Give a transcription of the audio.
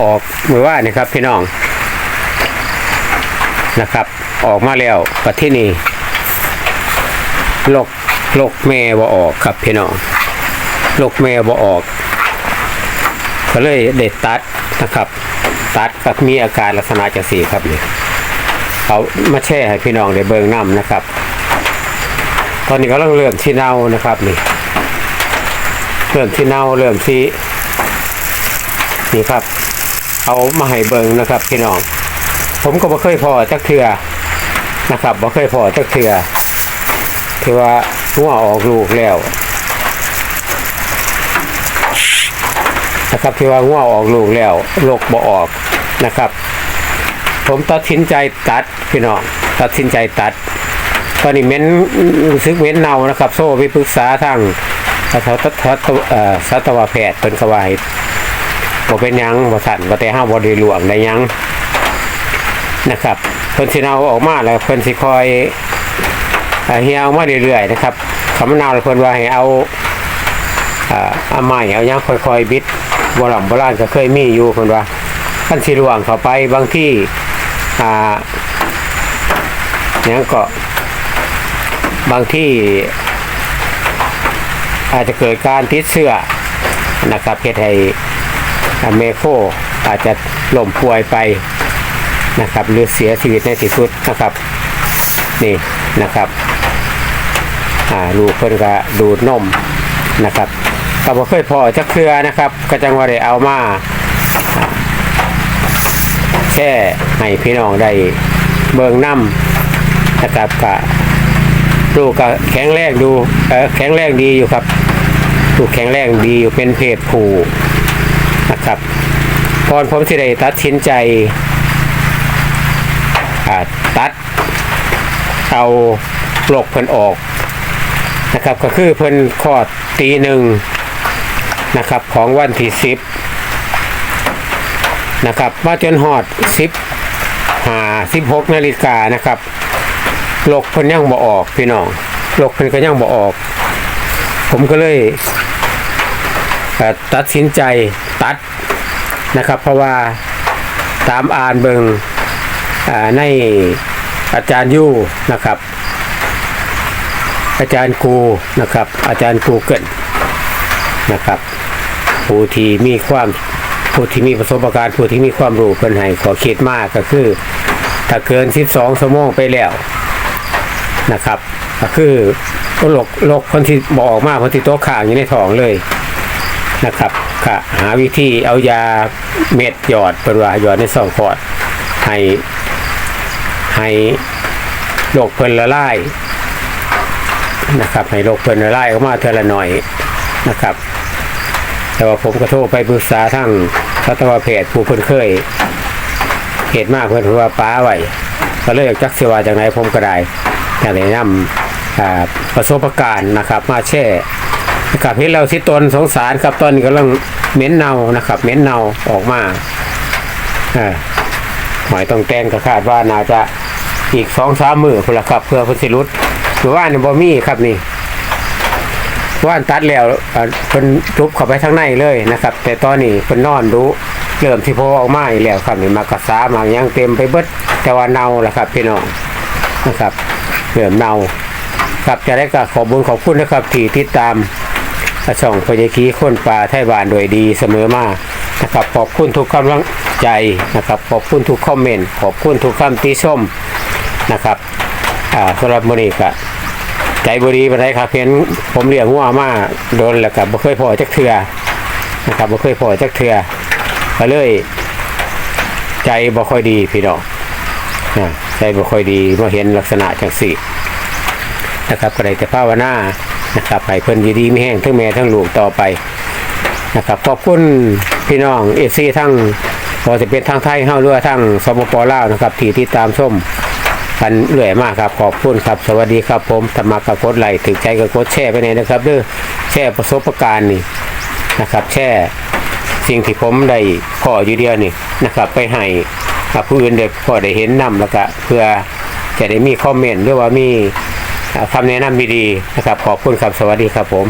ออกมือว่านี่ครับพี่น้องนะครับ ออกมาแล้วปัที่นี่ลกลกแม่บ่ออกครับพี่น้องลกแม่บ่ออก ก็เลยเด็ดตัดนะครับ ตัดกับมีอาการลักษณะจังสี่ครับเนี่ยเอามาแช่ให้พี่น้องได้เบิ่งน้ำนะครับ ตอนนี้ก็เริ่มเริ่มที่เน่านะครับนี่เริ่มที่เน่าเริ่มที่นี่ครับ เอามาให้เบิงนะครับพี่น้อง ผมก็บ่เคยพอจักเทือนะครับบ่เคยพอจักเทือที่ว่าหัวออกลูกแล้วนะครับที่ว่างัวออกลูกแล้วโรคบ่ออกนะครับ ผมตัดสินใจตัดพี่น้องตัดสินใจตัด ตอนนี้เม้นรู้สึกเม้นเน่านะครับ โซ่ไปปรึกษาทางสัตวสัตวเอ่อสัตวแพทย์เป็นกวาให้ บ่เป็นยังบ่สั่นบ่แต่ห้าบ่ได้หลวงได้ยังนะครับเพิ่นสิเน่าออกมาแล้วเพิ่นสิคอยเอ่อเหี่ยวมาเรื่อยๆนะครับคำนาวเพิ่นว่าให้เอาอ่าไม้เอายังค่อยๆบิดโบราณโบราณก็เคยมีอยู่คนว่าขั้นสีหลวงเข้าไปบางที่อ่ายังก็บางที่อาจจะเกิดการติดเสื้อนะครับเพศให้ เมโคอาจจะล้มป่วยไปนะครับ หรือเสียชีวิตในที่สุดนะครับ นี่นะครับลูกเพิ่นก็ดูดนมนะครับก็บ่เคยพอจักเครือนะครับ ก็จังว่าได้เอามาแค่ให้พี่น้องได้เบิ่งน้ำนะครับก็ลูกก็แข็งแรงดูแข็งแรงดีอยู่ครับลูกแข็งแรงดีอยู่เป็นเพศผู้ นะครับพอนผมสิได้ตัดสินใจตัดเอาปลกเพิ่นออกนะครับก็คือเพิ่นคอดตีหนึ่งนะครับของวันที่สิบนะครับมาจนหอดสิบหาสิบหกนาฬิกานะครับโรคเพิ่นยังบ่ออกพี่น้องโรคเพิ่นก็ยังบ่ออก ผมก็เลยตัดสินใจ ตัดนะครับ เพราะว่าตามอ่านเบิงในอาจารย์ยู่นะครับ อาจารย์ครูนะครับ อาจารย์ครูเกิลนะครับผู้ที่มีความผู้ที่มีประสบการณ์ผู้ที่มีความรู้เพิ่นให้ขอคิดมากก็คือ ถ้าเกิน 12ชั่วโมงไปแล้วนะครับ ก็คือโรคโรคคนที่บออกมาคนที่ต๊ะข้างอยู่ในท้องเลยนะครับ ก็หาวิธีเอายาเม็ดหยอดเป็นว่าหยอดในซองปอดให้ให้โรคเพิ่นละลายนะครับให้โรคเพิ่นไล่ออกมาเทอละหน่อยนะครับ แต่ว่าผมก็โทรไปปรึกษาทั้งสัตวแพทย์ผู้เพิ่นเคยเหตุมากเพิ่นว่าป้าไว้ก็เลยจักสิว่าจากไหนผมก็ได้อยากแนนำอ่าประสบการณ์นะครับ มาแช่ นะครับเห็นเราที่ตนสงสารครับตอนนี้กำลังเหม็นเน่านะครับเหม็นเน่าออกมาหมายต้องแตงก็คาดว่าน่าจะอีกสองสามมือพุ่นละครับ เพื่อพิ่นสิรุดหรือว่านบ่มีครับนี่ว่านตัดแล้วอ่าเพิ่นทุบเข้าไปทางในเลยนะครับ แต่ตอนนี้เพิ่นนอนดูเริ่มที่พออกมาอีกแล้วครับนี่มากระสามายังเต็มไปเบิดแต่ว่าเน่าแล้วครับพี่น้องนะครับเริ่มเน่าครับจะได้ก็ขอบุญขอบคุณนะครับที่ติดตาม ช่องพยาคีคนป่าไทยบานโดยดีเสมอมานะครับขอบคุณทุกกำลังใจนะครับขอบคุณทุกคอมเมนต์ขอบคุณทุกคำติชมนะครับอ่าสำหรับมนี้ก็ใจบ่ดีปานใดครับเห็นผมเลี้ยงงัวมาโดนแล้วก็บ่เคยพอจักเทื่อนะครับบ่เคยพอจักเทื่อก็เลย ใจบ่ค่อยดีพี่น้องนะใจบ่ค่อยดีเมื่อเห็นลักษณะจังสี่นะครับก็ได้แต่ภาวนา นะครับให้เพิ่นอยู่ดีมีแห้งทั้งแม่ทั้งลูกต่อไปนะครับขอบคุณพี่น้องเอซีทั้งพอจะเป็นทางไทยเฮาหรือว่าทางสปปลาวนะครับที่ติดตามชมกันเรื่อยมากครับขอบคุณครับ สวัสดีครับผมธรรมากกดไหลถึงใจก็กดแชร์ไปไหนนะครับเด้อแชร์ประสบการณ์นี่นะครับแชร์สิ่งที่ผมได้ขออยู่เดียวนี่นะครับ ไปให้ผู้อื่นได้พอได้เห็นนำแล้วก็เพื่อจะได้มีคอมเมนต์หรือว่ามี อ่าคำแนะนำดีๆนะครับ ขอบคุณครับ สวัสดีครับผม